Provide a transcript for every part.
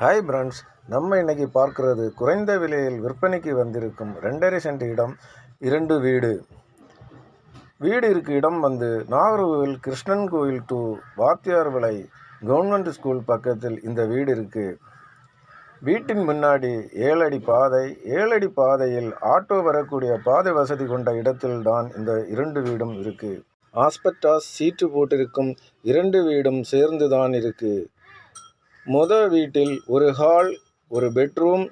Hi France நம்ம இன்னைக்கு பார்க்கிறது குறைந்த விலையில் விற்பனைக்கு வந்திருக்கும் ரெண்டரை சென்ட் இடம் இரண்டு வீடு. வீடு இருக்க இடம் வந்து நாகர்கோவில் கிருஷ்ணன் கோயில் டு வாத்தியார் விலை கவர்மெண்ட் ஸ்கூல் பக்கத்தில் இந்த வீடு இருக்குது வீட்டின் முன்னாடி ஏழடி பாதை ஏழடி பாதையில் ஆட்டோ வரக்கூடிய பாதை வசதி கொண்ட இடத்தில்தான் இந்த இரண்டு வீடும் இருக்குது ஆஸ்பெட்டாஸ் சீட்டு போட்டிருக்கும் இரண்டு வீடும் சேர்ந்து தான் இருக்குது முத வீட்டில் ஒரு ஹால் ஒரு பெட்ரூம்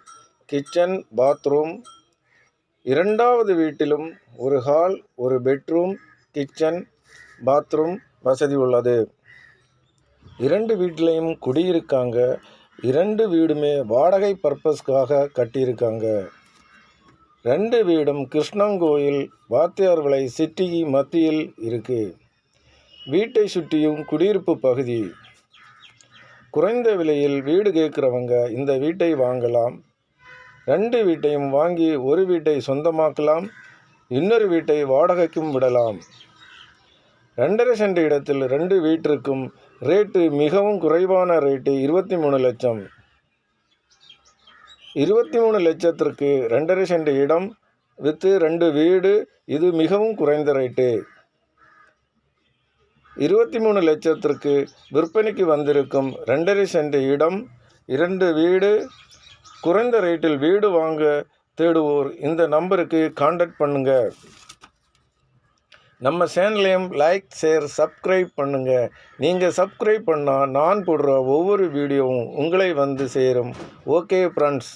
கிச்சன் பாத்ரூம் இரண்டாவது வீட்டிலும் ஒரு ஹால் ஒரு பெட்ரூம் கிச்சன் பாத்ரூம் வசதி உள்ளது. இரண்டு வீட்டிலையும் குடியிருக்காங்க. இரண்டு வீடுமே வாடகை பர்பஸ்க்காக கட்டியிருக்காங்க. ரெண்டு வீடும் கிருஷ்ணங்கோயில் வாத்தியார் விலை சிட்டி மத்தியில் இருக்கு. வீட்டை சுற்றியும் குடியிருப்பு பகுதி. குறைந்த விலையில் வீடு கேட்குறவங்க இந்த வீட்டை வாங்கலாம். ரெண்டு வீட்டையும் வாங்கி ஒரு வீட்டை சொந்தமாக்கலாம் இன்னொரு வீட்டை வாடகைக்கும் விடலாம். ரெண்டரை சென்ட் இடத்தில் ரெண்டு வீட்டிற்கும் ரேட்டு மிகவும் குறைவான ரேட்டு இருபத்தி மூணு லட்சம். இருபத்தி மூணு லட்சத்திற்கு ரெண்டரை சென்ட் இடம் வித்து ரெண்டு வீடு இது மிகவும் குறைந்த ரேட்டு. இருபத்தி மூணு லட்சத்திற்கு விற்பனைக்கு வந்திருக்கும் ரெண்டரை சென்ட் இடம் இரண்டு வீடு குறைந்த ரேட்டில் வீடு வாங்க தேடுவோர் இந்த நம்பருக்கு காண்டாக்ட் பண்ணுங்க. நம்ம சேனலையும் லைக் ஷேர் சப்ஸ்கிரைப் பண்ணுங்க. நீங்கள் சப்ஸ்கிரைப் பண்ணால் நான் போடுற ஒவ்வொரு வீடியோவும் உங்களை வந்து சேரும். Okay friends